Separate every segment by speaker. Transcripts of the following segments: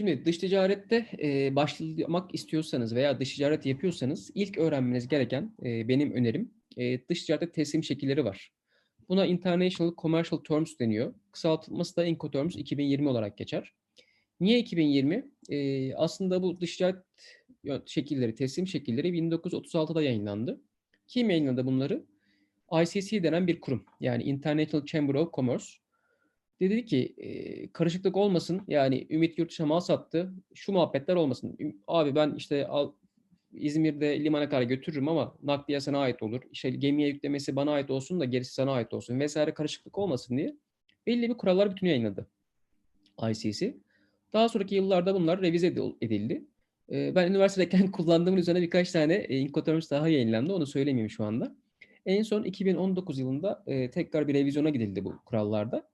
Speaker 1: Şimdi dış ticarette e, başlamak istiyorsanız veya dış ticaret yapıyorsanız ilk öğrenmeniz gereken e, benim önerim e, dış ticarette teslim şekilleri var. Buna International Commercial Terms deniyor. Kısaltılması da Incoterms 2020 olarak geçer. Niye 2020? E, aslında bu dış ticaret şekilleri, teslim şekilleri 1936'da yayınlandı. Kim yayınladı bunları? ICC denen bir kurum. Yani International Chamber of Commerce. Dedi ki e, karışıklık olmasın. Yani Ümit yurt dışına mal sattı. Şu muhabbetler olmasın. Abi ben işte al, İzmir'de limana kadar götürürüm ama nakliye sana ait olur. İşte gemiye yüklemesi bana ait olsun da gerisi sana ait olsun vesaire karışıklık olmasın diye belli bir kurallar bütünü yayınladı ICC. Daha sonraki yıllarda bunlar revize edildi. Ben üniversitedeyken kullandığım üzerine birkaç tane Incoterms daha yayınlandı. Onu söylemeyeyim şu anda. En son 2019 yılında tekrar bir revizyona gidildi bu kurallarda.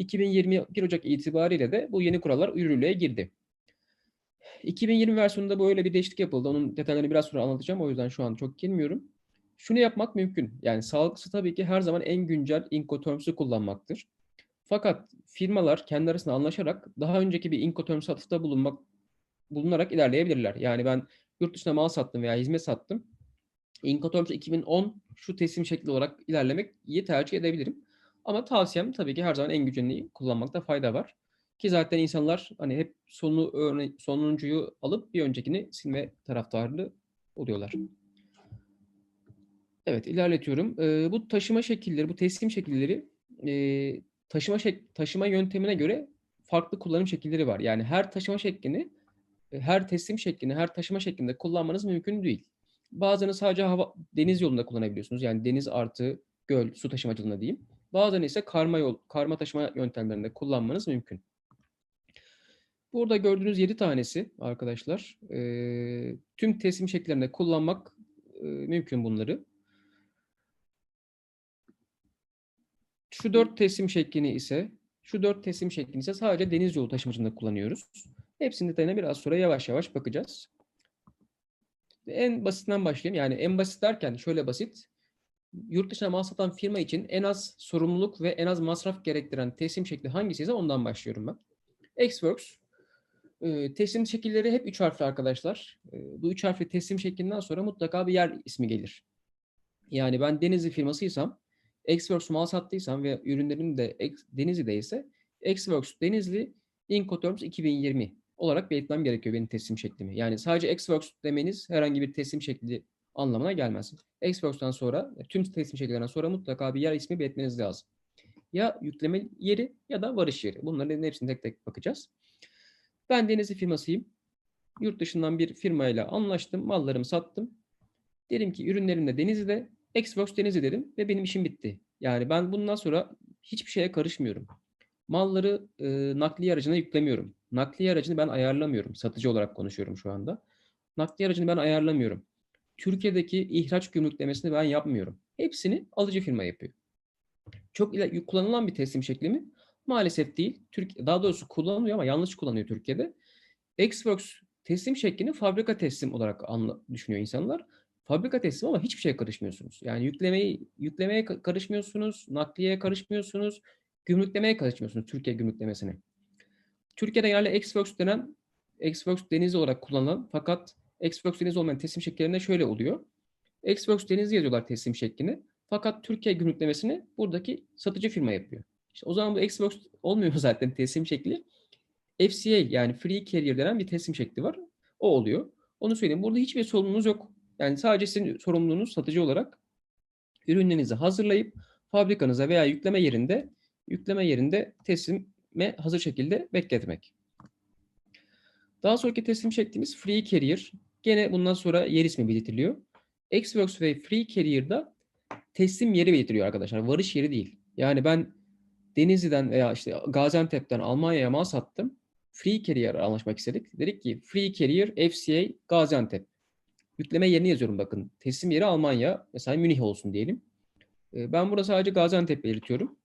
Speaker 1: 2021 Ocak itibariyle de bu yeni kurallar yürürlüğe girdi. 2020 versiyonunda böyle bir değişiklik yapıldı. Onun detaylarını biraz sonra anlatacağım. O yüzden şu an çok girmiyorum. Şunu yapmak mümkün. Yani sağlıklısı tabii ki her zaman en güncel Incoterms'ü kullanmaktır. Fakat firmalar kendi arasında anlaşarak daha önceki bir Incoterms atıfta bulunmak bulunarak ilerleyebilirler. Yani ben yurt dışına mal sattım veya hizmet sattım. Incoterms 2010 şu teslim şekli olarak ilerlemek iyi tercih edebilirim. Ama tavsiyem tabii ki her zaman en güvenliği kullanmakta fayda var. Ki zaten insanlar hani hep sonu örne sonuncuyu alıp bir öncekini silme taraftarlı oluyorlar. Evet ilerletiyorum. Ee, bu taşıma şekilleri, bu teslim şekilleri e, taşıma şek taşıma yöntemine göre farklı kullanım şekilleri var. Yani her taşıma şeklini, her teslim şeklini, her taşıma şeklinde kullanmanız mümkün değil. Bazılarını sadece hava, deniz yolunda kullanabiliyorsunuz. Yani deniz artı göl, su taşımacılığında diyeyim. Bazen ise karma yol, karma taşıma yöntemlerinde kullanmanız mümkün. Burada gördüğünüz 7 tanesi arkadaşlar. E, tüm teslim şekillerinde kullanmak e, mümkün bunları. Şu 4 teslim şeklini ise şu 4 teslim şeklini ise sadece deniz yolu taşımacılığında kullanıyoruz. Hepsinin detayına biraz sonra yavaş yavaş bakacağız. En basitinden başlayayım. Yani en basit derken şöyle basit yurt dışına mal satan firma için en az sorumluluk ve en az masraf gerektiren teslim şekli hangisiyse ondan başlıyorum ben. Xworks. E, teslim şekilleri hep üç harfli arkadaşlar. E, bu üç harfli teslim şeklinden sonra mutlaka bir yer ismi gelir. Yani ben Denizli firmasıysam, Xworks mal sattıysam ve ürünlerim de Denizli'de ise Xworks Denizli Incoterms 2020 olarak belirtmem gerekiyor benim teslim şeklimi. Yani sadece Xworks demeniz herhangi bir teslim şekli anlamına gelmez. Xbox'tan sonra tüm teslim şekillerinden sonra mutlaka bir yer ismi belirtmeniz lazım. Ya yükleme yeri ya da varış yeri. Bunların hepsini tek tek bakacağız. Ben Denizli firmasıyım. Yurt dışından bir firmayla anlaştım. Mallarımı sattım. Dedim ki ürünlerim de Denizli'de. Xbox Denizli dedim ve benim işim bitti. Yani ben bundan sonra hiçbir şeye karışmıyorum. Malları e, nakliye aracına yüklemiyorum. Nakliye aracını ben ayarlamıyorum. Satıcı olarak konuşuyorum şu anda. Nakliye aracını ben ayarlamıyorum. Türkiye'deki ihraç gümrüklemesini ben yapmıyorum. Hepsini alıcı firma yapıyor. Çok kullanılan bir teslim şekli mi? Maalesef değil. Türk, daha doğrusu kullanılıyor ama yanlış kullanıyor Türkiye'de. Xworks teslim şeklini fabrika teslim olarak anla, düşünüyor insanlar. Fabrika teslim ama hiçbir şeye karışmıyorsunuz. Yani yüklemeyi yüklemeye karışmıyorsunuz, nakliyeye karışmıyorsunuz, gümrüklemeye karışmıyorsunuz Türkiye gümrüklemesine. Türkiye'de genelde Xworks denen Xworks denizi olarak kullanılan fakat Xbox Deniz olmayan teslim şekillerinde şöyle oluyor. Xbox Deniz yazıyorlar teslim şeklini. Fakat Türkiye gümrüklemesini buradaki satıcı firma yapıyor. İşte o zaman bu Xbox olmuyor zaten teslim şekli. FCA yani Free Carrier denen bir teslim şekli var. O oluyor. Onu söyleyeyim. Burada hiçbir sorumluluğunuz yok. Yani sadece sizin sorumluluğunuz satıcı olarak ürünlerinizi hazırlayıp fabrikanıza veya yükleme yerinde yükleme yerinde teslime hazır şekilde bekletmek. Daha sonraki teslim şeklimiz Free Carrier. Gene bundan sonra yer ismi belirtiliyor. Xworks ve Free Carrier'da teslim yeri belirtiliyor arkadaşlar. Varış yeri değil. Yani ben Denizli'den veya işte Gaziantep'ten Almanya'ya mal sattım. Free Carrier anlaşmak istedik. Dedik ki Free Carrier FCA Gaziantep. Yükleme yerini yazıyorum bakın. Teslim yeri Almanya. Mesela Münih olsun diyelim. Ee, ben burada sadece Gaziantep belirtiyorum.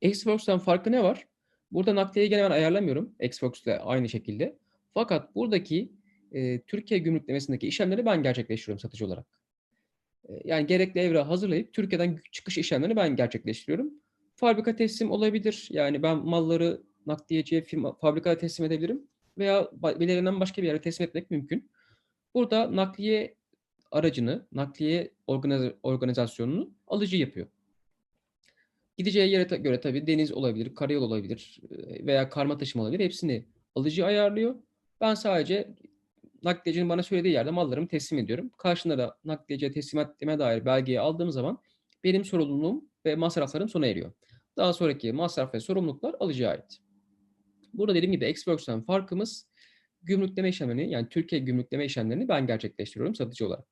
Speaker 1: Xworks'tan farkı ne var? Burada nakliyeyi gene ben ayarlamıyorum. Xworks ile aynı şekilde. Fakat buradaki e, Türkiye gümrüklemesindeki işlemleri ben gerçekleştiriyorum satıcı olarak. E, yani gerekli evrağı hazırlayıp Türkiye'den çıkış işlemlerini ben gerçekleştiriyorum. Fabrika teslim olabilir. Yani ben malları nakliyeciye firma, fabrikaya teslim edebilirim. veya belirlenen başka bir yere teslim etmek mümkün. Burada nakliye aracını, nakliye organiz- organizasyonunu alıcı yapıyor. Gideceği yere göre tabii deniz olabilir, karayol olabilir veya karma taşıma olabilir. Hepsini alıcı ayarlıyor. Ben sadece nakliyecinin bana söylediği yerde mallarımı teslim ediyorum. Karşında da nakliyeciye teslim ettiğime dair belgeyi aldığım zaman benim sorumluluğum ve masraflarım sona eriyor. Daha sonraki masraf ve sorumluluklar alıcıya ait. Burada dediğim gibi Xworks'tan farkımız gümrükleme işlemlerini yani Türkiye gümrükleme işlemlerini ben gerçekleştiriyorum satıcı olarak.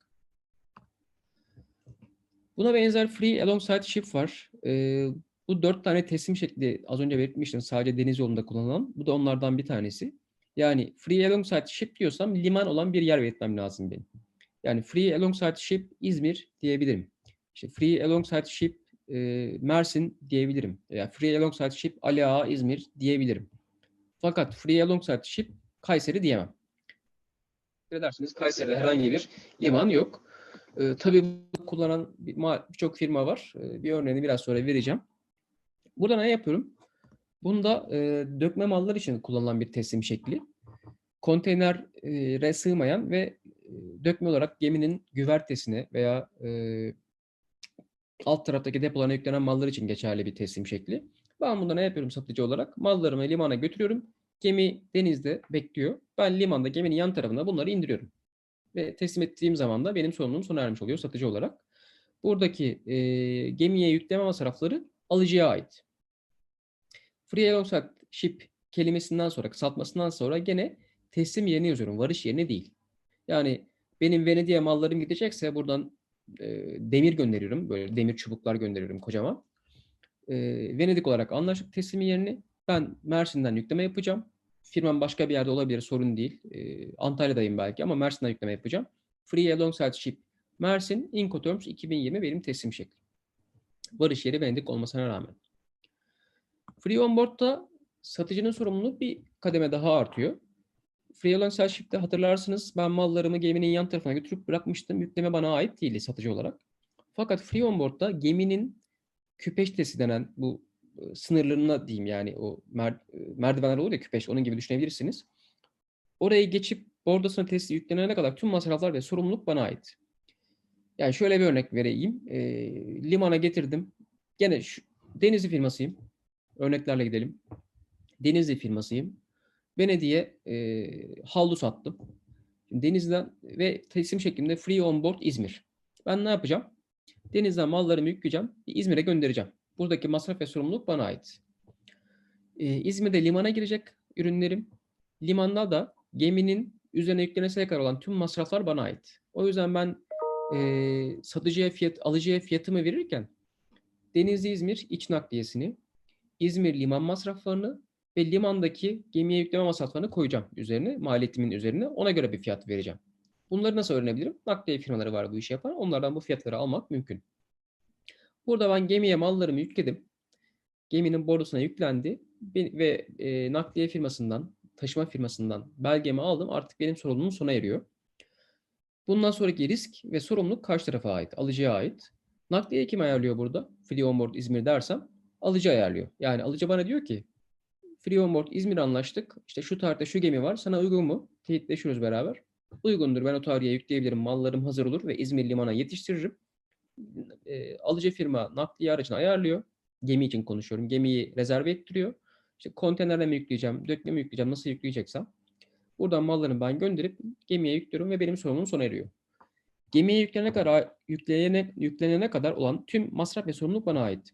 Speaker 1: Buna benzer free alongside ship var. Ee, bu dört tane teslim şekli az önce belirtmiştim sadece deniz yolunda kullanılan. Bu da onlardan bir tanesi. Yani free alongside ship diyorsam liman olan bir yer belirtmem lazım benim. Yani free alongside ship İzmir diyebilirim. İşte free alongside ship e, Mersin diyebilirim. Yani free alongside ship Ali Ağa İzmir diyebilirim. Fakat free alongside ship Kayseri diyemem. Edersiniz Kayseri'de herhangi bir liman yok. Ee, tabii kullanan birçok firma var. Ee, bir örneğini biraz sonra vereceğim. Burada ne yapıyorum? Bunda e, dökme mallar için kullanılan bir teslim şekli. Konteynere sığmayan ve e, dökme olarak geminin güvertesine veya e, alt taraftaki depolarına yüklenen mallar için geçerli bir teslim şekli. Ben bunda ne yapıyorum satıcı olarak? Mallarımı limana götürüyorum. Gemi denizde bekliyor. Ben limanda geminin yan tarafına bunları indiriyorum. Ve teslim ettiğim zaman da benim sorumluluğum sona ermiş oluyor satıcı olarak. Buradaki e, gemiye yükleme masrafları alıcıya ait. Free alongside ship kelimesinden sonra, kısaltmasından sonra gene teslim yerini yazıyorum. Varış yerini değil. Yani benim Venedik'e mallarım gidecekse buradan e, demir gönderiyorum. Böyle demir çubuklar gönderiyorum kocaman. E, Venedik olarak anlaştık teslimi yerini. Ben Mersin'den yükleme yapacağım. Firmam başka bir yerde olabilir sorun değil. E, Antalya'dayım belki ama Mersin'den yükleme yapacağım. Free alongside ship Mersin Incoterms 2020 benim teslim şekli. Varış yeri Venedik olmasına rağmen. Free on board'da satıcının sorumluluğu bir kademe daha artıyor. Free alongside ship'te hatırlarsınız ben mallarımı geminin yan tarafına götürüp bırakmıştım. Yükleme bana ait değildi satıcı olarak. Fakat free on board'da geminin küpeştesi denen bu e, sınırlarına diyeyim yani o mer- e, merdivenler olur ya küpeş onun gibi düşünebilirsiniz. Oraya geçip bordasına testi yüklenene kadar tüm masraflar ve sorumluluk bana ait. Yani şöyle bir örnek vereyim. E, limana getirdim. Gene şu, Denizli firmasıyım. Örneklerle gidelim. Denizli firmasıyım. Venedik'e e, havlu sattım. Şimdi Denizli'den ve teslim şeklinde free on board İzmir. Ben ne yapacağım? Denizden mallarımı yükleyeceğim. İzmir'e göndereceğim. Buradaki masraf ve sorumluluk bana ait. Ee, İzmir'de limana girecek ürünlerim. Limanda da geminin üzerine yükleneseye kadar olan tüm masraflar bana ait. O yüzden ben e, satıcıya fiyat, alıcıya fiyatımı verirken Denizli İzmir iç nakliyesini, İzmir liman masraflarını ve limandaki gemiye yükleme masraflarını koyacağım üzerine, maliyetimin üzerine. Ona göre bir fiyat vereceğim. Bunları nasıl öğrenebilirim? Nakliye firmaları var bu işi yapan. Onlardan bu fiyatları almak mümkün. Burada ben gemiye mallarımı yükledim. Geminin bordosuna yüklendi ve e, nakliye firmasından, taşıma firmasından belgemi aldım. Artık benim sorumluluğum sona eriyor. Bundan sonraki risk ve sorumluluk karşı tarafa ait, alıcıya ait. Nakliye kim ayarlıyor burada? Free on İzmir dersem alıcı ayarlıyor. Yani alıcı bana diyor ki Free on board İzmir anlaştık. İşte şu tarihte şu gemi var. Sana uygun mu? Teyitleşiyoruz beraber. Uygundur. Ben o tarihe yükleyebilirim. Mallarım hazır olur ve İzmir limana yetiştiririm. E, alıcı firma nakliye aracını ayarlıyor. Gemi için konuşuyorum. Gemiyi rezerve ettiriyor. İşte konteynerle mi yükleyeceğim, dökme mi yükleyeceğim, nasıl yükleyeceksem. Buradan mallarını ben gönderip gemiye yüklüyorum ve benim sorumluluğum sona eriyor. Gemiye yüklenene kadar, yükleyene, yüklenene kadar olan tüm masraf ve sorumluluk bana ait.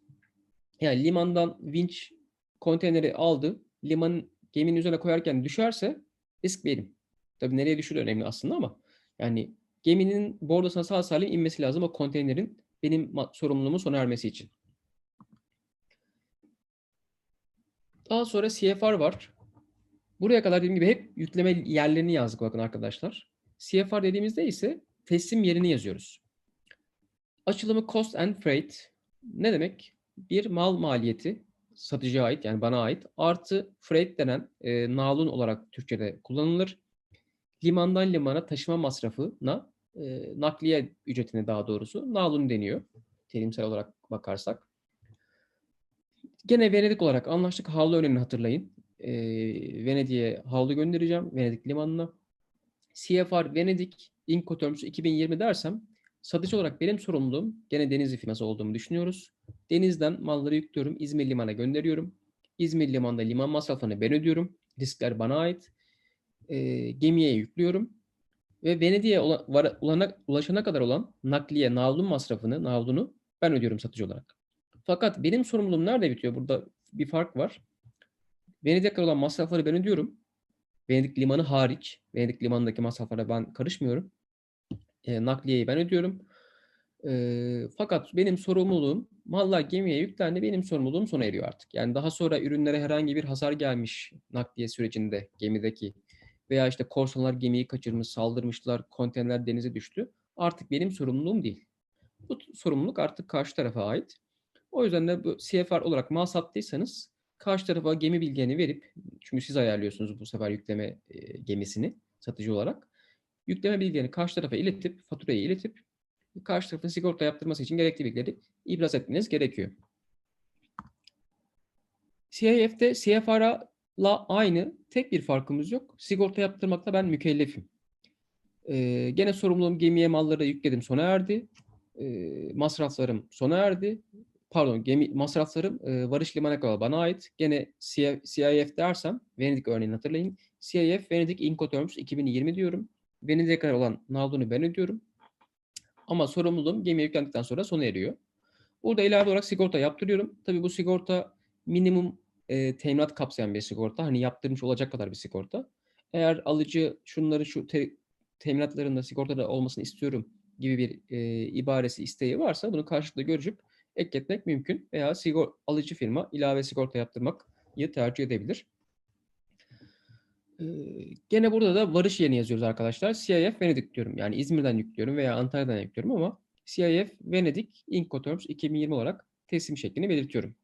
Speaker 1: Yani limandan vinç konteyneri aldı. Limanın geminin üzerine koyarken düşerse risk benim. Tabii nereye düşür önemli aslında ama yani geminin bordosuna sağ salim inmesi lazım o konteynerin benim sorumluluğumun sona ermesi için. Daha sonra CFR var. Buraya kadar dediğim gibi hep yükleme yerlerini yazdık bakın arkadaşlar. CFR dediğimizde ise teslim yerini yazıyoruz. Açılımı cost and freight ne demek? Bir mal maliyeti satıcıya ait yani bana ait artı freight denen e, nalun olarak Türkçe'de kullanılır. Limandan limana taşıma masrafına e, nakliye ücretine daha doğrusu nalun deniyor. Terimsel olarak bakarsak. Gene Venedik olarak anlaştık havlu örneğini hatırlayın. e, Venedik'e havlu göndereceğim. Venedik limanına. CFR Venedik Incoterms 2020 dersem satıcı olarak benim sorumluluğum gene Denizli firması olduğumu düşünüyoruz. Denizden malları yüklüyorum. İzmir limana gönderiyorum. İzmir limanda liman masraflarını ben ödüyorum. Riskler bana ait. E, gemiye yüklüyorum. Ve Venedik'e ulaşana kadar olan nakliye, navlun masrafını, navlunu ben ödüyorum satıcı olarak. Fakat benim sorumluluğum nerede bitiyor? Burada bir fark var. Venedik'e olan masrafları ben ödüyorum. Venedik limanı hariç. Venedik limanındaki masraflara ben karışmıyorum. E, nakliyeyi ben ödüyorum. E, fakat benim sorumluluğum mallar gemiye yüklendi. Benim sorumluluğum sona eriyor artık. Yani daha sonra ürünlere herhangi bir hasar gelmiş nakliye sürecinde gemideki veya işte korsanlar gemiyi kaçırmış, saldırmışlar, konteynerler denize düştü. Artık benim sorumluluğum değil. Bu sorumluluk artık karşı tarafa ait. O yüzden de bu CFR olarak mal sattıysanız karşı tarafa gemi bilgilerini verip çünkü siz ayarlıyorsunuz bu sefer yükleme e, gemisini satıcı olarak. Yükleme bilgilerini karşı tarafa iletip, faturayı iletip karşı tarafın sigorta yaptırması için gerekli bilgileri ibraz etmeniz gerekiyor. CIF'de CFR'a aynı. Tek bir farkımız yok. Sigorta yaptırmakla ben mükellefim. Ee, gene sorumluluğum gemiye malları yükledim sona erdi. Ee, masraflarım sona erdi. Pardon gemi masraflarım e, varış limana kadar bana ait. Gene CIF dersem Venedik örneğini hatırlayın. CIF Venedik Incoterms 2020 diyorum. Venedik'e kadar olan navlunu ben ödüyorum. Ama sorumluluğum gemiye yüklendikten sonra sona eriyor. Burada ilave olarak sigorta yaptırıyorum. Tabii bu sigorta minimum e, teminat kapsayan bir sigorta. Hani yaptırmış olacak kadar bir sigorta. Eğer alıcı şunları şu te, teminatlarında sigortada olmasını istiyorum gibi bir e, ibaresi isteği varsa bunu karşılıklı görüşüp ekletmek mümkün veya sigor alıcı firma ilave sigorta yaptırmayı tercih edebilir. Gene burada da varış yerini yazıyoruz arkadaşlar. CIF Venedik diyorum. Yani İzmir'den yüklüyorum veya Antalya'dan yüklüyorum ama CIF Venedik Incoterms 2020 olarak teslim şeklini belirtiyorum.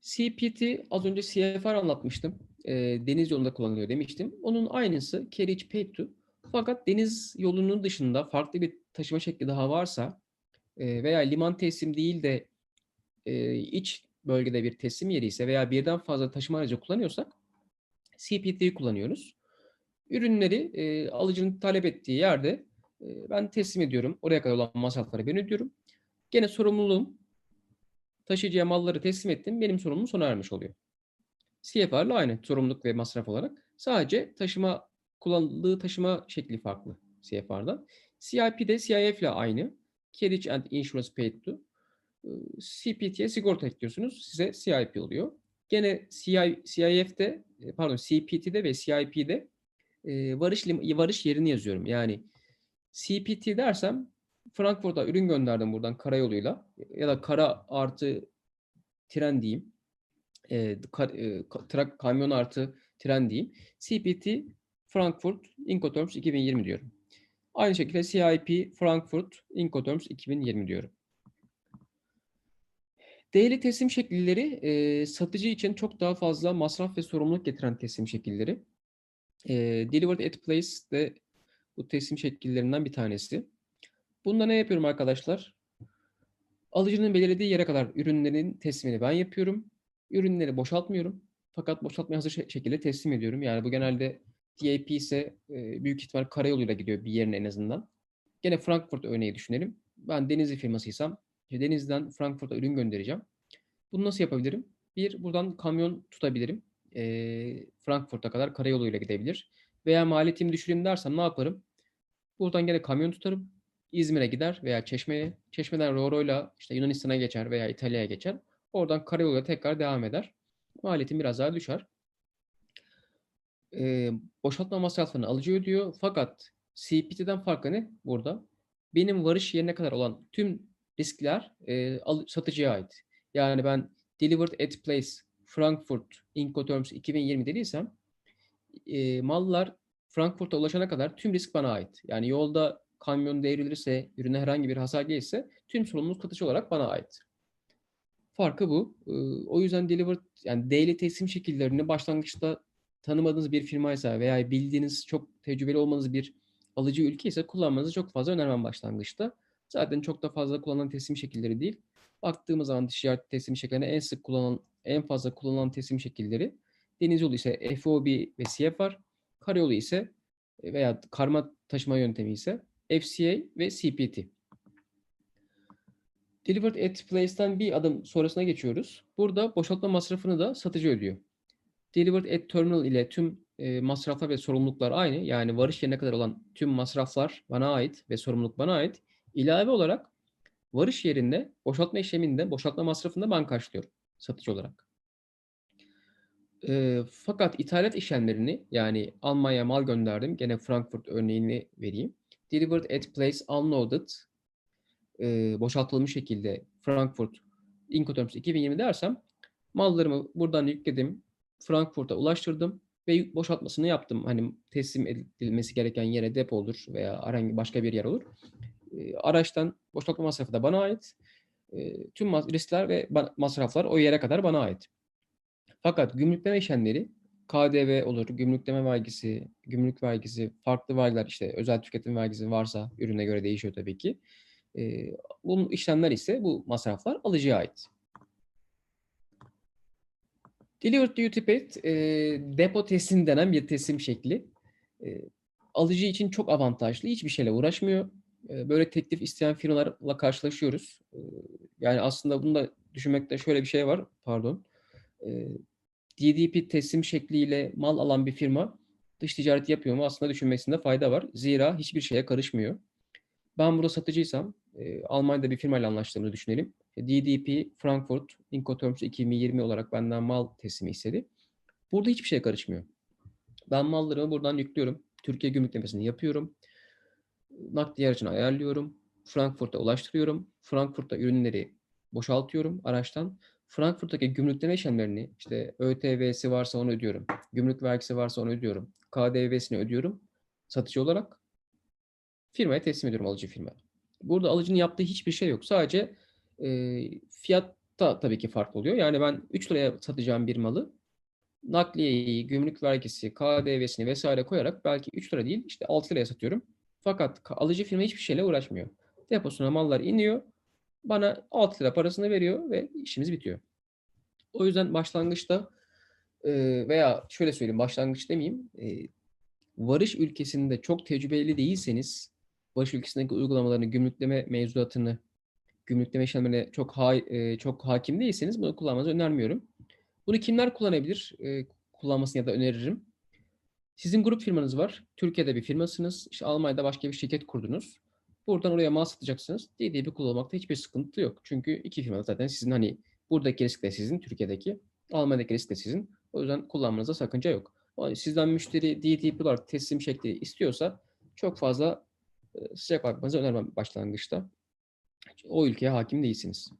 Speaker 1: CPT az önce CFR anlatmıştım. E, deniz yolunda kullanılıyor demiştim. Onun aynısı Carriage Paid to. Fakat deniz yolunun dışında farklı bir taşıma şekli daha varsa e, veya liman teslim değil de e, iç bölgede bir teslim yeri ise veya birden fazla taşıma aracı kullanıyorsak CPT'yi kullanıyoruz. Ürünleri e, alıcının talep ettiği yerde e, ben teslim ediyorum. Oraya kadar olan masrafları ben ödüyorum. Gene sorumluluğum taşıyıcıya malları teslim ettim. Benim sorumluluğum sona ermiş oluyor. CFR ile aynı sorumluluk ve masraf olarak. Sadece taşıma kullanıldığı taşıma şekli farklı CFR'dan. CIP de CIF ile aynı. Carriage and Insurance Paid to. CPT'ye sigorta ekliyorsunuz. Size CIP oluyor. Gene CI, CIF'de pardon CPT'de ve CIP'de e, varış varış yerini yazıyorum. Yani CPT dersem Frankfurt'a ürün gönderdim buradan karayoluyla ya da kara artı tren diyeyim. E, ka, e, trak, kamyon artı tren diyeyim. CPT Frankfurt Incoterms 2020 diyorum. Aynı şekilde CIP Frankfurt Incoterms 2020 diyorum. Değerli teslim şekilleri e, satıcı için çok daha fazla masraf ve sorumluluk getiren teslim şekilleri. E, Delivered at Place de bu teslim şekillerinden bir tanesi. Bunda ne yapıyorum arkadaşlar? Alıcının belirlediği yere kadar ürünlerin teslimini ben yapıyorum. Ürünleri boşaltmıyorum. Fakat boşaltmaya hazır şekilde teslim ediyorum. Yani bu genelde DAP ise e, büyük ihtimal karayoluyla gidiyor bir yerine en azından. Gene Frankfurt örneği düşünelim. Ben Denizli firmasıysam Denizli'den Frankfurt'a ürün göndereceğim. Bunu nasıl yapabilirim? Bir, buradan kamyon tutabilirim. E, Frankfurt'a kadar karayoluyla gidebilir. Veya maliyetimi düşüreyim dersem ne yaparım? Buradan gene kamyon tutarım. İzmir'e gider veya Çeşme'ye. Çeşme'den Roro'yla işte Yunanistan'a geçer veya İtalya'ya geçer. Oradan karayoluyla tekrar devam eder. Maliyetim biraz daha düşer. Ee, boşaltma masraflarını alıcı ödüyor. Fakat CPT'den farkı ne burada? Benim varış yerine kadar olan tüm riskler e, satıcıya ait. Yani ben delivered at place Frankfurt Incoterms 2020 dediysem e, mallar Frankfurt'a ulaşana kadar tüm risk bana ait. Yani yolda kamyon devrilirse, ürüne herhangi bir hasar gelirse tüm sorumluluk satıcı olarak bana ait. Farkı bu. E, o yüzden delivered yani daily teslim şekillerini başlangıçta tanımadığınız bir firmaysa veya bildiğiniz çok tecrübeli olmanız bir alıcı ülke ise kullanmanızı çok fazla önermem başlangıçta. Zaten çok da fazla kullanılan teslim şekilleri değil. Baktığımız zaman ticaret teslim şekillerine en sık kullanılan, en fazla kullanılan teslim şekilleri deniz yolu ise FOB ve CF var. Karayolu ise e, veya karma taşıma yöntemi ise FCA ve CPT. Delivered at place'ten bir adım sonrasına geçiyoruz. Burada boşaltma masrafını da satıcı ödüyor. Delivered at terminal ile tüm e, masraflar ve sorumluluklar aynı. Yani varış yerine kadar olan tüm masraflar bana ait ve sorumluluk bana ait. İlave olarak varış yerinde boşaltma işleminde boşaltma masrafını ben karşılıyorum satıcı olarak. E, fakat ithalat işlemlerini yani Almanya mal gönderdim. Gene Frankfurt örneğini vereyim. Delivered at place unloaded e, boşaltılmış şekilde Frankfurt Incoterms 2020 dersem mallarımı buradan yükledim. Frankfurt'a ulaştırdım ve boşaltmasını yaptım. Hani teslim edilmesi gereken yere depo olur veya herhangi başka bir yer olur. Araçtan boşaltma masrafı da bana ait. Tüm riskler ve masraflar o yere kadar bana ait. Fakat gümrükleme işlemleri KDV olur, gümrükleme vergisi, gümrük vergisi, farklı vergiler işte özel tüketim vergisi varsa ürüne göre değişiyor tabii ki. E, bu işlemler ise bu masraflar alıcıya ait. Delivered Duty Paid e, depo teslim denen bir teslim şekli. E, alıcı için çok avantajlı. Hiçbir şeyle uğraşmıyor. E, böyle teklif isteyen firmalarla karşılaşıyoruz. E, yani aslında bunu da düşünmekte şöyle bir şey var. Pardon. E, DDP teslim şekliyle mal alan bir firma dış ticaret yapıyor mu? Aslında düşünmesinde fayda var. Zira hiçbir şeye karışmıyor. Ben burada satıcıysam e, Almanya'da bir firmayla anlaştığımızı düşünelim. DDP Frankfurt Incoterms 2020 olarak benden mal teslimi istedi. Burada hiçbir şey karışmıyor. Ben mallarımı buradan yüklüyorum. Türkiye gümrüklemesini yapıyorum. Nakliye aracını ayarlıyorum. Frankfurt'a ulaştırıyorum. Frankfurt'ta ürünleri boşaltıyorum araçtan. Frankfurt'taki gümrükleme işlemlerini işte ÖTV'si varsa onu ödüyorum. Gümrük vergisi varsa onu ödüyorum. KDV'sini ödüyorum satıcı olarak. Firmaya teslim ediyorum alıcı firmaya. Burada alıcının yaptığı hiçbir şey yok. Sadece e, fiyatta tabii ki farklı oluyor. Yani ben 3 liraya satacağım bir malı nakliyeyi, gümrük vergisi, KDV'sini vesaire koyarak belki 3 lira değil işte 6 liraya satıyorum. Fakat alıcı firma hiçbir şeyle uğraşmıyor. Deposuna mallar iniyor. Bana 6 lira parasını veriyor ve işimiz bitiyor. O yüzden başlangıçta veya şöyle söyleyeyim başlangıç demeyeyim. Varış ülkesinde çok tecrübeli değilseniz varış ülkesindeki uygulamalarını, gümrükleme mevzuatını, gümrükleme işlemlerine çok ha, çok hakim değilseniz bunu kullanmanızı önermiyorum. Bunu kimler kullanabilir? Kullanmasını ya da öneririm. Sizin grup firmanız var. Türkiye'de bir firmasınız. İşte Almanya'da başka bir şirket kurdunuz. Buradan oraya mal satacaksınız. DDP kullanmakta hiçbir sıkıntı yok. Çünkü iki firma zaten sizin hani buradaki risk de sizin, Türkiye'deki. Almanya'daki risk de sizin. O yüzden kullanmanıza sakınca yok. Sizden müşteri DTP olarak teslim şekli istiyorsa çok fazla sıcak bakmanızı önermem başlangıçta. O ülkeye hakim değilsiniz.